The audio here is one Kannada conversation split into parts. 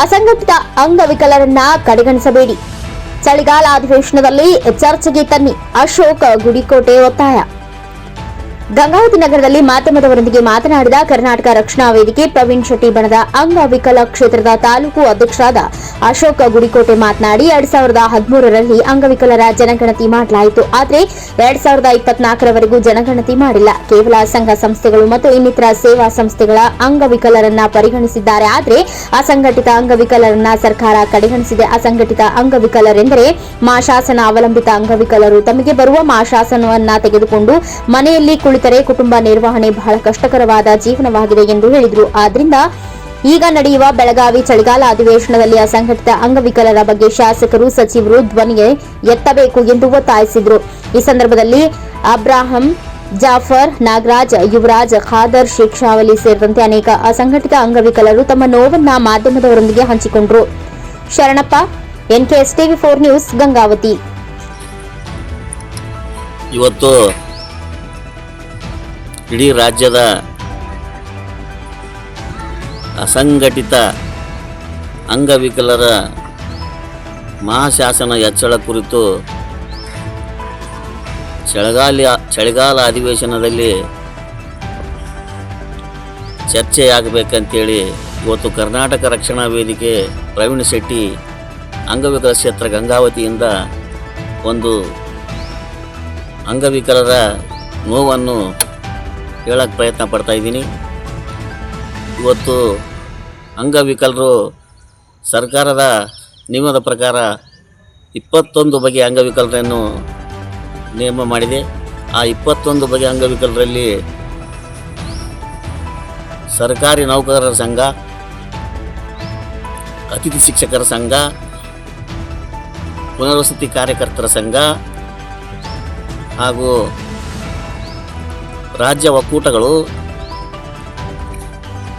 ಅಸಂಘಟಿತ ಅಂಗವಿಕಲರನ್ನ ಕಡೆಗಣಿಸಬೇಡಿ. ಚಳಿಗಾಲ ಅಧಿವೇಶನದಲ್ಲಿ ಚರ್ಚೆಗೆ ತನ್ನಿ ಅಶೋಕ್ ಗುಡಿಕೋಟೆ ಒತ್ತಾಯ. ಗಂಗಾವತಿ ನಗರದಲ್ಲಿ ಮಾಧ್ಯಮದವರೊಂದಿಗೆ ಮಾತನಾಡಿದ ಕರ್ನಾಟಕ ರಕ್ಷಣಾ ವೇದಿಕೆ ಪ್ರವೀಣ್ ಶೆಟ್ಟಿ ಬಣದ ಅಂಗವಿಕಲ ಕ್ಷೇತ್ರದ ತಾಲೂಕು ಅಧ್ಯಕ್ಷರಾದ ಅಶೋಕ ಗುಡಿಕೋಟೆ ಮಾತನಾಡಿ, ಎರಡ್ ಸಾವಿರದ ಹದಿಮೂರರಲ್ಲಿ ಅಂಗವಿಕಲರ ಜನಗಣತಿ ಮಾಡಲಾಯಿತು. ಆದರೆ ಎರಡ್ ಸಾವಿರದ ಇಪ್ಪತ್ನಾಲ್ಕರವರೆಗೂ ಜನಗಣತಿ ಮಾಡಿಲ್ಲ. ಕೇವಲ ಸಂಘ ಸಂಸ್ಥೆಗಳು ಮತ್ತು ಇನ್ನಿತರ ಸೇವಾ ಸಂಸ್ಥೆಗಳ ಅಂಗವಿಕಲರನ್ನ ಪರಿಗಣಿಸಿದ್ದಾರೆ. ಆದರೆ ಅಸಂಘಟಿತ ಅಂಗವಿಕಲರನ್ನ ಸರ್ಕಾರ ಕಡೆಗಣಿಸಿದೆ. ಅಸಂಘಟಿತ ಅಂಗವಿಕಲರೆಂದರೆ ಮಾಶಾಸನ ಅವಲಂಬಿತ ಅಂಗವಿಕಲರು. ತಮಗೆ ಬರುವ ಮಾಶಾಸನವನ್ನ ತೆಗೆದುಕೊಂಡು ಮನೆಯಲ್ಲಿ ಕುಳಿತರೆ ಕುಟುಂಬ ನಿರ್ವಹಣೆ ಬಹಳ ಕಷ್ಟಕರವಾದ ಜೀವನವಾಗಿದೆ ಎಂದು ಹೇಳಿದರು. ಆದ್ರಿಂದ ಈಗ ನಡೆಯುವ ಬೆಳಗಾವಿ ಚಳಿಗಾಲ ಅಧಿವೇಶನದಲ್ಲಿ ಅಸಂಘಟಿತ ಅಂಗವಿಕಲರ ಬಗ್ಗೆ ಶಾಸಕರು, ಸಚಿವರು ಧ್ವನಿಗೆ ಎತ್ತಬೇಕು ಎಂದು ಒತ್ತಾಯಿಸಿದರು. ಈ ಸಂದರ್ಭದಲ್ಲಿ ಅಬ್ರಾಹಂ ಜಾಫರ್, ನಾಗರಾಜ್, ಯುವರಾಜ್, ಖಾದರ್ ಶಿಕ್ಷಾವಲಿ ಸೇರಿದಂತೆ ಅನೇಕ ಅಸಂಘಟಿತ ಅಂಗವಿಕಲರು ತಮ್ಮ ನೋವನ್ನ ಮಾಧ್ಯಮದವರೊಂದಿಗೆ ಹಂಚಿಕೊಂಡರು. Sharanappa, NKS TV four news, Gangavati. ಇವತ್ತು ಇಡೀ ರಾಜ್ಯದ ಅಸಂಘಟಿತ ಅಂಗವಿಕಲರ ಮಹಾಶಾಸನ ಹೆಚ್ಚಳ ಕುರಿತು ಚಳಿಗಾಲ ಚಳಿಗಾಲ ಅಧಿವೇಶನದಲ್ಲಿ ಚರ್ಚೆಯಾಗಬೇಕಂತೇಳಿ ಇವತ್ತು ಕರ್ನಾಟಕ ರಕ್ಷಣಾ ವೇದಿಕೆ ಪ್ರವೀಣ್ ಶೆಟ್ಟಿ ಅಂಗವಿಕಲ ಕ್ಷೇತ್ರ ಗಂಗಾವತಿಯಿಂದ ಒಂದು ಅಂಗವಿಕಲರ ನೋವನ್ನು ಹೇಳಕ್ಕೆ ಪ್ರಯತ್ನ ಪಡ್ತಾ ಇದ್ದೀನಿ. ಇವತ್ತು ಅಂಗವಿಕಲರು ಸರ್ಕಾರದ ನಿಯಮದ ಪ್ರಕಾರ ಇಪ್ಪತ್ತೊಂದು ಬಗೆಯ ಅಂಗವಿಕಲರನ್ನು ನೇಮ ಮಾಡಿದೆ. ಆ ಇಪ್ಪತ್ತೊಂದು ಬಗೆಯ ಅಂಗವಿಕಲರಲ್ಲಿ ಸರ್ಕಾರಿ ನೌಕರರ ಸಂಘ, ಅತಿಥಿ ಶಿಕ್ಷಕರ ಸಂಘ, ಪುನರ್ವಸತಿ ಕಾರ್ಯಕರ್ತರ ಸಂಘ ಹಾಗೂ ರಾಜ್ಯ ಒಕ್ಕೂಟಗಳು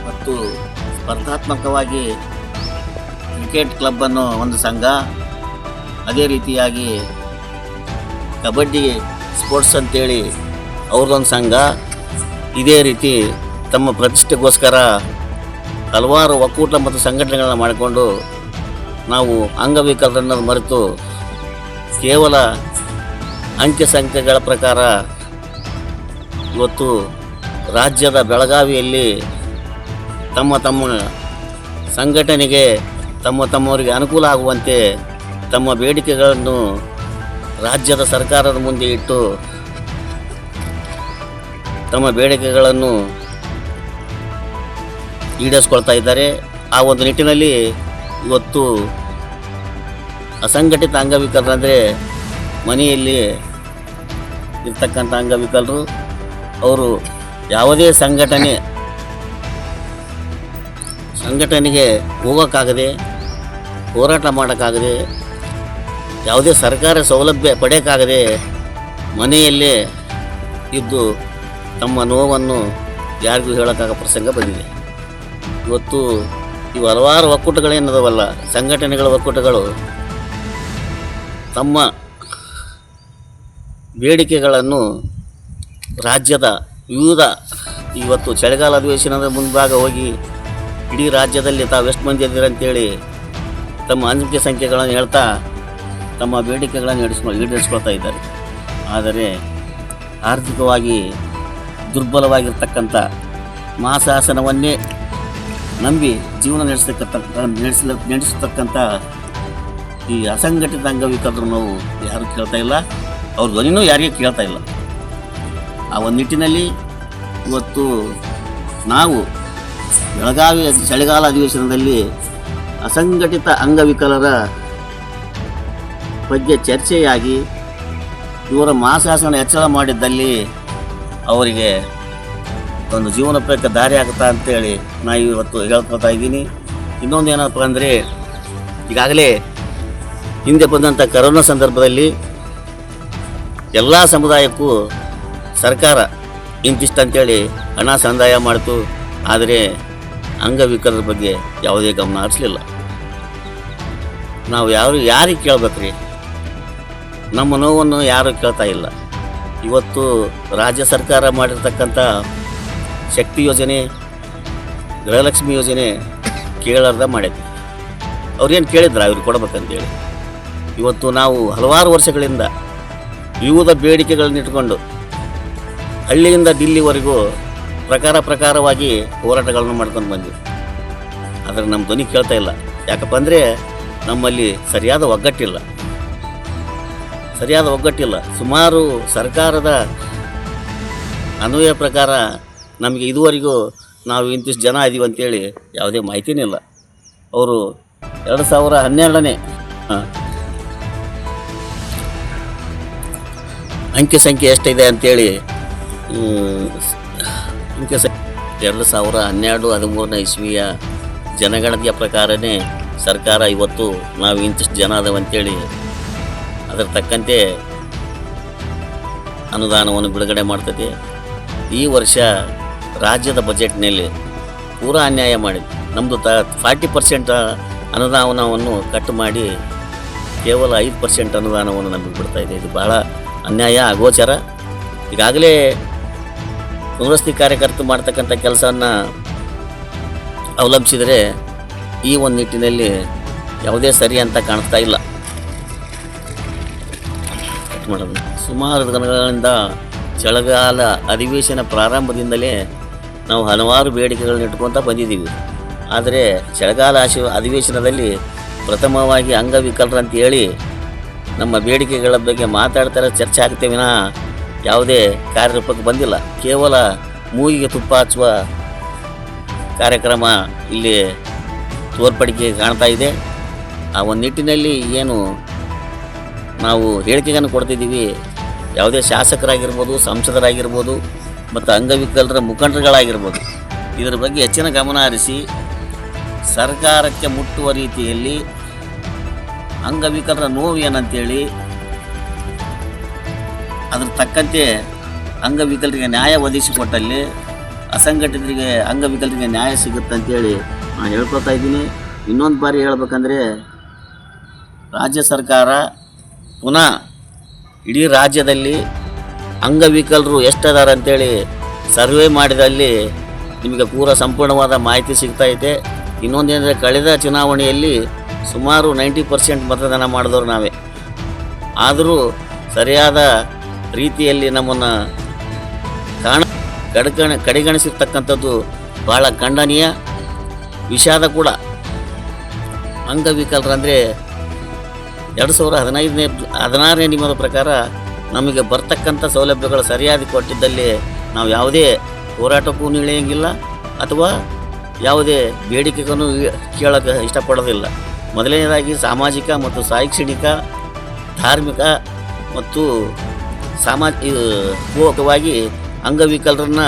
ಮತ್ತು ಸ್ಪರ್ಧಾತ್ಮಕವಾಗಿ ಕ್ರಿಕೆಟ್ ಕ್ಲಬ್ ಅನ್ನೋ ಒಂದು ಸಂಘ, ಅದೇ ರೀತಿಯಾಗಿ ಕಬಡ್ಡಿ ಸ್ಪೋರ್ಟ್ಸ್ ಅಂತೇಳಿ ಅವ್ರದ್ದೊಂದು ಸಂಘ, ಇದೇ ರೀತಿ ತಮ್ಮ ಪ್ರತಿಷ್ಠೆಗೋಸ್ಕರ ಹಲವಾರು ಒಕ್ಕೂಟ ಮತ್ತು ಸಂಘಟನೆಗಳನ್ನು ಮಾಡಿಕೊಂಡು ನಾವು ಅಂಗವಿಕಲರನ್ನು ಮರೆತು ಕೇವಲ ಅಂಕೆ ಸಂಖ್ಯೆಗಳ ಪ್ರಕಾರ ಇವತ್ತು ರಾಜ್ಯದ ಬೆಳಗಾವಿಯಲ್ಲಿ ತಮ್ಮ ತಮ್ಮ ಸಂಘಟನೆಗೆ ತಮ್ಮ ತಮ್ಮವರಿಗೆ ಅನುಕೂಲ ಆಗುವಂತೆ ತಮ್ಮ ಬೇಡಿಕೆಗಳನ್ನು ರಾಜ್ಯದ ಸರ್ಕಾರದ ಮುಂದೆ ಇಟ್ಟು ತಮ್ಮ ಬೇಡಿಕೆಗಳನ್ನು ಈಡೇರಿಸ್ಕೊಳ್ತಾ ಇದ್ದಾರೆ. ಆ ಒಂದು ನಿಟ್ಟಿನಲ್ಲಿ ಇವತ್ತು ಅಸಂಘಟಿತ ಅಂಗವಿಕಲರಂದರೆ ಮನೆಯಲ್ಲಿ ಇರ್ತಕ್ಕಂಥ ಅಂಗವಿಕಲರು ಅವರು ಯಾವುದೇ ಸಂಘಟನೆ ಸಂಘಟನೆಗೆ ಹೋಗೋಕ್ಕಾಗದೆ, ಹೋರಾಟ ಮಾಡೋಕ್ಕಾಗದೆ, ಯಾವುದೇ ಸರ್ಕಾರ ಸೌಲಭ್ಯ ಪಡೆಯೋಕ್ಕಾಗದೆ ಮನೆಯಲ್ಲೇ ಇದ್ದು ತಮ್ಮ ನೋವನ್ನು ಯಾರಿಗೂ ಹೇಳೋಕ್ಕಾಗ ಪ್ರಸಂಗ ಬಂದಿದೆ. ಇವತ್ತು ಇವು ಹಲವಾರು ಒಕ್ಕೂಟಗಳೇನದವಲ್ಲ ಸಂಘಟನೆಗಳ ಒಕ್ಕೂಟಗಳು ತಮ್ಮ ಬೇಡಿಕೆಗಳನ್ನು ರಾಜ್ಯದ ವಿವಿಧ ಇವತ್ತು ಚಳಿಗಾಲ ಅಧಿವೇಶನದ ಮುಂಭಾಗ ಹೋಗಿ ಇಡೀ ರಾಜ್ಯದಲ್ಲಿ ತಾವು ಎಷ್ಟು ಮಂದಿ ಇದ್ದೀರ ಅಂತೇಳಿ ತಮ್ಮ ಅಂಜಿಕೆ ಸಂಖ್ಯೆಗಳನ್ನು ಹೇಳ್ತಾ ತಮ್ಮ ಬೇಡಿಕೆಗಳನ್ನು ಈಡೇರಿಸ್ಕೊ ಈಡೇರಿಸ್ಕೊಳ್ತಾ ಇದ್ದಾರೆ. ಆದರೆ ಆರ್ಥಿಕವಾಗಿ ದುರ್ಬಲವಾಗಿರ್ತಕ್ಕಂಥ ಮಾಸಾಸನವನ್ನೇ ನಂಬಿ ಜೀವನ ನಡೆಸತಕ್ಕಂಥ ನಡೆಸ ನಡೆಸತಕ್ಕಂಥ ಈ ಅಸಂಘಟಿತ ಅಂಗವಿಕಲರು ನಾವು ಯಾರು ಕೇಳ್ತಾ ಇಲ್ಲ. ಅವ್ರ ಧ್ವನಿನೂ ಯಾರಿಗೂ ಕೇಳ್ತಾ ಇಲ್ಲ. ಆ ಒಂದು ನಿಟ್ಟಿನಲ್ಲಿ ಇವತ್ತು ನಾವು ಬೆಳಗಾವಿ ಚಳಿಗಾಲ ಅಧಿವೇಶನದಲ್ಲಿ ಅಸಂಘಟಿತ ಅಂಗವಿಕಲರ ಬಗ್ಗೆ ಚರ್ಚೆಯಾಗಿ ಇವರ ಮಾಸಾಸನ ಹೆಚ್ಚಳ ಮಾಡಿದ್ದಲ್ಲಿ ಅವರಿಗೆ ಒಂದು ಜೀವನೋಪಯಕ್ಕೆ ದಾರಿ ಆಗುತ್ತಾ ಅಂತೇಳಿ ನಾ ಇವತ್ತು ಹೇಳ್ಕೊಳ್ತಾ ಇದ್ದೀನಿ. ಇನ್ನೊಂದು ಏನಪ್ಪ ಅಂದರೆ, ಈಗಾಗಲೇ ಹಿಂದೆ ಬಂದಂಥ ಕರೋನಾ ಸಂದರ್ಭದಲ್ಲಿ ಎಲ್ಲ ಸಮುದಾಯಕ್ಕೂ ಸರ್ಕಾರ ಇಂತಿಷ್ಟು ಅಂತೇಳಿ ಹಣ ಸಂದಾಯ ಮಾಡಿತು, ಆದರೆ ಅಂಗವಿಕಲರ ಬಗ್ಗೆ ಯಾವುದೇ ಗಮನ ಹರಿಸಲಿಲ್ಲ. ನಾವು ಯಾರು, ಯಾರಿಗೆ ಕೇಳಬೇಕ್ರಿ? ನಮ್ಮ ನೋವನ್ನು ಯಾರು ಕೇಳ್ತಾ ಇಲ್ಲ. ಇವತ್ತು ರಾಜ್ಯ ಸರ್ಕಾರ ಮಾಡಿರ್ತಕ್ಕಂಥ ಶಕ್ತಿ ಯೋಜನೆ, ಗೃಹಲಕ್ಷ್ಮಿ ಯೋಜನೆ ಕೇಳಾರ್ದ ಮಾಡೈತಿ ಅವ್ರೇನು ಕೇಳಿದ್ರ? ಅವ್ರಿಗೆ ಕೊಡ್ಬೇಕಂತೇಳಿ. ಇವತ್ತು ನಾವು ಹಲವಾರು ವರ್ಷಗಳಿಂದ ವಿವಿಧ ಬೇಡಿಕೆಗಳನ್ನ ಇಟ್ಕೊಂಡು ಹಳ್ಳಿಯಿಂದ ದಿಲ್ಲಿವರೆಗೂ ಪ್ರಕಾರ ಪ್ರಕಾರವಾಗಿ ಹೋರಾಟಗಳನ್ನು ಮಾಡ್ಕೊಂಡು ಬಂದ್ವಿ. ಆದರೆ ನಮ್ಮ ಧ್ವನಿ ಕೇಳ್ತಾ ಇಲ್ಲ. ಯಾಕಪ್ಪ ಅಂದರೆ ನಮ್ಮಲ್ಲಿ ಸರಿಯಾದ ಒಗ್ಗಟ್ಟಿಲ್ಲ. ಸರಿಯಾದ ಒಗ್ಗಟ್ಟಿಲ್ಲ. ಸುಮಾರು ಸರ್ಕಾರದ ಅನ್ವಯ ಪ್ರಕಾರ ನಮಗೆ ಇದುವರೆಗೂ ನಾವು ಇಂತಿಷ್ಟು ಜನ ಇದೀವಿ ಅಂತೇಳಿ ಯಾವುದೇ ಮಾಹಿತಿನೇ ಇಲ್ಲ. ಅವರು ಎರಡು ಸಾವಿರ ಹನ್ನೆರಡನೇ ಅಂಕಿ ಸಂಖ್ಯೆ ಎಷ್ಟಿದೆ ಅಂತೇಳಿ ಎರಡು ಸಾವಿರ ಹನ್ನೆರಡು, ಹದಿಮೂರನೇ ಇಸ್ವಿಯ ಜನಗಣತಿಯ ಪ್ರಕಾರನೇ ಸರ್ಕಾರ ಇವತ್ತು ನಾವು ಇಂತಿಷ್ಟು ಜನ ಅದಾವ ಅಂತೇಳಿ ಅದರ ತಕ್ಕಂತೆ ಅನುದಾನವನ್ನು ಬಿಡುಗಡೆ ಮಾಡ್ತದೆ. ಈ ವರ್ಷ ರಾಜ್ಯದ ಬಜೆಟ್ನಲ್ಲಿ ಪೂರಾ ಅನ್ಯಾಯ ಮಾಡಿದೆ. ನಮ್ಮದು ತ ಫಾರ್ಟಿ ಪರ್ಸೆಂಟ್ ಅನುದಾನವನ್ನು ಕಟ್ ಮಾಡಿ ಕೇವಲ ಐದು ಪರ್ಸೆಂಟ್ ಅನುದಾನವನ್ನು ನಮಗೆ ಬಿಡ್ತಾ ಇದೆ. ಇದು ಭಾಳ ಅನ್ಯಾಯ, ಅಗೋಚರ. ಈಗಾಗಲೇ ಪುನರ್ವಸತಿ ಕಾರ್ಯಕರ್ತರು ಮಾಡ್ತಕ್ಕಂಥ ಕೆಲಸವನ್ನು ಅವಲಂಬಿಸಿದರೆ ಈ ಒಂದು ನಿಟ್ಟಿನಲ್ಲಿ ಯಾವುದೇ ಸರಿ ಅಂತ ಕಾಣಿಸ್ತಾ ಇಲ್ಲ. ಸುಮಾರು ದಿನಗಳಿಂದ ಚಳಿಗಾಲ ಅಧಿವೇಶನ ಪ್ರಾರಂಭದಿಂದಲೇ ನಾವು ಹಲವಾರು ಬೇಡಿಕೆಗಳನ್ನ ಇಟ್ಕೊತ ಬಂದಿದ್ದೀವಿ. ಆದರೆ ಚಳಿಗಾಲ ಆಶಿ ಅಧಿವೇಶನದಲ್ಲಿ ಪ್ರಥಮವಾಗಿ ಅಂಗವಿಕಲರಂತ ಹೇಳಿ ನಮ್ಮ ಬೇಡಿಕೆಗಳ ಬಗ್ಗೆ ಮಾತಾಡ್ತಾರೆ, ಚರ್ಚೆ ಆಗ್ತೇವೆ ಯಾವುದೇ ಕಾರ್ಯರೂಪಕ್ಕೆ ಬಂದಿಲ್ಲ. ಕೇವಲ ಮೂಗಿಗೆ ತುಪ್ಪ ಹಚ್ಚುವ ಕಾರ್ಯಕ್ರಮ ಇಲ್ಲಿ ತೋರ್ಪಡಿಕೆ ಕಾಣ್ತಾ ಇದೆ. ಆ ಒಂದು ನಿಟ್ಟಿನಲ್ಲಿ ಏನು ನಾವು ಹೇಳಿಕೆಗಳನ್ನು ಕೊಡ್ತಿದ್ದೀವಿ. ಯಾವುದೇ ಶಾಸಕರಾಗಿರ್ಬೋದು, ಸಂಸದರಾಗಿರ್ಬೋದು, ಮತ್ತು ಅಂಗವಿಕಲರ ಮುಖಂಡರುಗಳಾಗಿರ್ಬೋದು, ಇದರ ಬಗ್ಗೆ ಹೆಚ್ಚಿನ ಗಮನ ಹರಿಸಿ, ಸರ್ಕಾರಕ್ಕೆ ಮುಟ್ಟುವ ರೀತಿಯಲ್ಲಿ ಅಂಗವಿಕಲರ ನೋವು ಏನಂತೇಳಿ ಅದ್ರ ತಕ್ಕಂತೆ ಅಂಗವಿಕಲರಿಗೆ ನ್ಯಾಯ ಒದಗಿಸಿಕೊಟ್ಟಲ್ಲಿ ಅಸಂಘಟಿತರಿಗೆ ಅಂಗವಿಕಲರಿಗೆ ನ್ಯಾಯ ಸಿಗುತ್ತೆ ಅಂತೇಳಿ ನಾನು ಹೇಳ್ಕೊತಾ ಇದ್ದೀನಿ. ಇನ್ನೊಂದು ಬಾರಿ ಹೇಳ್ಬೇಕಂದ್ರೆ ರಾಜ್ಯ ಸರ್ಕಾರ ಪುನಃ ಇಡೀ ರಾಜ್ಯದಲ್ಲಿ ಅಂಗವಿಕಲರು ಎಷ್ಟದಾರ ಅಂತೇಳಿ ಸರ್ವೆ ಮಾಡಿದಲ್ಲಿ ನಿಮಗೆ ಪೂರ ಸಂಪೂರ್ಣವಾದ ಮಾಹಿತಿ ಸಿಗ್ತಾ ಇದೆ. ಇನ್ನೊಂದೇನೆಂದರೆ ಕಳೆದ ಚುನಾವಣೆಯಲ್ಲಿ ಸುಮಾರು ನೈಂಟಿ ಪರ್ಸೆಂಟ್ ಮತದಾನ ಮಾಡಿದವರು ನಾವೇ. ಆದರೂ ಸರಿಯಾದ ರೀತಿಯಲ್ಲಿ ನಮ್ಮನ್ನು ಕಾಣ ಕಡೆಗಣ ಕಡೆಗಣಿಸಿರ್ತಕ್ಕಂಥದ್ದು ಭಾಳ ಖಂಡನೀಯ ವಿಷಾದ ಕೂಡ. ಅಂಗವಿಕಲರಂದರೆ ಎರಡು ಸಾವಿರ ಹದಿನೈದನೇ ಹದಿನಾರನೇ ನಿಯಮದ ಪ್ರಕಾರ ನಮಗೆ ಬರ್ತಕ್ಕಂಥ ಸೌಲಭ್ಯಗಳು ಸರಿಯಾಗಿ ಕೊಟ್ಟಿದ್ದಲ್ಲಿ ನಾವು ಯಾವುದೇ ಹೋರಾಟಕ್ಕೂ ಇಳಿಯಂಗಿಲ್ಲ ಅಥವಾ ಯಾವುದೇ ಬೇಡಿಕೆಗೂ ಕೇಳೋಕ್ಕೆ ಇಷ್ಟಪಡೋದಿಲ್ಲ. ಮೊದಲನೇದಾಗಿ ಸಾಮಾಜಿಕ ಮತ್ತು ಶೈಕ್ಷಣಿಕ ಧಾರ್ಮಿಕ ಮತ್ತು ಸಾಮಾಜಿಕವಾಗಿ ಅಂಗವಿಕಲರನ್ನ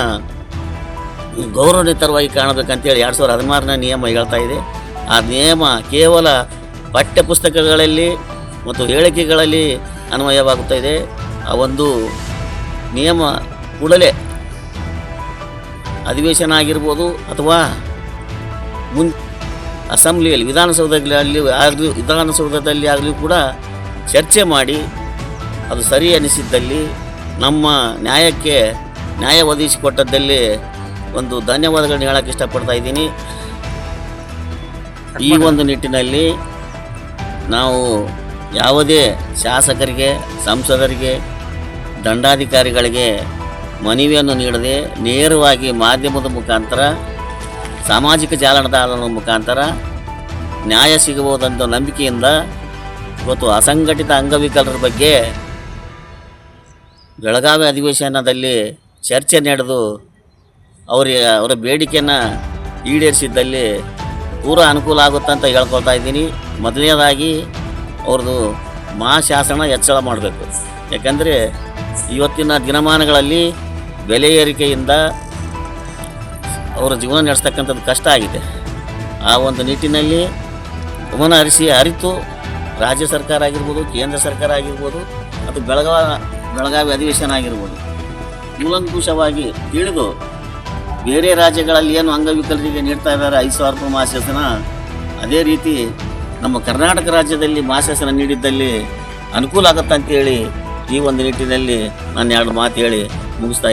ಗೌರವನಿತರವಾಗಿ ಕಾಣಬೇಕಂತೇಳಿ ಎರಡು ಸಾವಿರದ ಹದಿನಾರನೇ ನಿಯಮ ಹೇಳ್ತಾ ಇದೆ. ಆ ನಿಯಮ ಕೇವಲ ಪಠ್ಯಪುಸ್ತಕಗಳಲ್ಲಿ ಮತ್ತು ಹೇಳಿಕೆಗಳಲ್ಲಿ ಅನ್ವಯವಾಗುತ್ತಾ ಇದೆ. ಆ ಒಂದು ನಿಯಮ ಕೂಡಲೇ ಅಧಿವೇಶನ ಆಗಿರ್ಬೋದು ಅಥವಾ ಮುನ್ ಅಸೆಂಬ್ಲಿಯಲ್ಲಿ ವಿಧಾನಸೌಧದಲ್ಲಿ ಆಗಲಿ ವಿಧಾನಸೌಧದಲ್ಲಿ ಆಗಲಿ ಕೂಡ ಚರ್ಚೆ ಮಾಡಿ ಅದು ಸರಿ ಅನಿಸಿದ್ದಲ್ಲಿ ನಮ್ಮ ನ್ಯಾಯಕ್ಕೆ ನ್ಯಾಯ ಒದಗಿಸಿಕೊಟ್ಟದ್ದಲ್ಲಿ ಒಂದು ಧನ್ಯವಾದಗಳನ್ನು ಹೇಳಕ್ಕೆ ಇಷ್ಟಪಡ್ತಾ ಇದ್ದೀನಿ. ಈ ಒಂದು ನಿಟ್ಟಿನಲ್ಲಿ ನಾವು ಯಾವುದೇ ಶಾಸಕರಿಗೆ ಸಂಸದರಿಗೆ ದಂಡಾಧಿಕಾರಿಗಳಿಗೆ ಮನವಿಯನ್ನು ನೀಡದೆ ನೇರವಾಗಿ ಮಾಧ್ಯಮದ ಮುಖಾಂತರ ಸಾಮಾಜಿಕ ಜಾಲತಾಣದ ಮುಖಾಂತರ ನ್ಯಾಯ ಸಿಗಬಹುದಂತ ನಂಬಿಕೆಯಿಂದ ಇವತ್ತು ಅಸಂಘಟಿತ ಅಂಗವಿಕಲರ ಬಗ್ಗೆ ಬೆಳಗಾವಿ ಅಧಿವೇಶನದಲ್ಲಿ ಚರ್ಚೆ ನಡೆದು ಅವರಿಗೆ ಅವರ ಬೇಡಿಕೆಯನ್ನು ಈಡೇರಿಸಿದ್ದಲ್ಲಿ ಪೂರ ಅನುಕೂಲ ಆಗುತ್ತಂತ ಹೇಳ್ಕೊಳ್ತಾ ಇದ್ದೀನಿ. ಮೊದಲನೇದಾಗಿ ಅವ್ರದ್ದು ಮಹಾಶಾಸನ ಹೆಚ್ಚಳ ಮಾಡಬೇಕು. ಯಾಕಂದರೆ ಇವತ್ತಿನ ದಿನಮಾನಗಳಲ್ಲಿ ಬೆಲೆ ಏರಿಕೆಯಿಂದ ಅವರ ಜೀವನ ನಡೆಸ್ತಕ್ಕಂಥದ್ದು ಕಷ್ಟ ಆಗಿದೆ. ಆ ಒಂದು ನಿಟ್ಟಿನಲ್ಲಿ ಗಮನ ಹರಿಸಿ ಅರಿತು ರಾಜ್ಯ ಸರ್ಕಾರ ಆಗಿರ್ಬೋದು, ಕೇಂದ್ರ ಸರ್ಕಾರ ಆಗಿರ್ಬೋದು, ಅದು ಬೆಳಗಾವ ಬೆಳಗಾವಿ ಅಧಿವೇಶನ ಆಗಿರ್ಬೋದು. ಮೂಲಂಕುಶವಾಗಿ ತಿಳಿದು ಬೇರೆ ರಾಜ್ಯಗಳಲ್ಲಿ ಏನು ಅಂಗವಿಕಲರಿಗೆ ನೀಡ್ತಾ ಇದ್ದಾರೆ ಐದು ಸಾವಿರ ರೂಪಾಯಿ ಮಾಸಾಸನ, ಅದೇ ರೀತಿ ನಮ್ಮ ಕರ್ನಾಟಕ ರಾಜ್ಯದಲ್ಲಿ ಮಾಸಾಸನ ನೀಡಿದ್ದಲ್ಲಿ ಅನುಕೂಲ ಆಗುತ್ತಂತೇಳಿ ಈ ಒಂದು ನಿಟ್ಟಿನಲ್ಲಿ ನಾನು ಎರಡು ಮಾತು ಹೇಳಿ ಮುಗಿಸ್ತಾ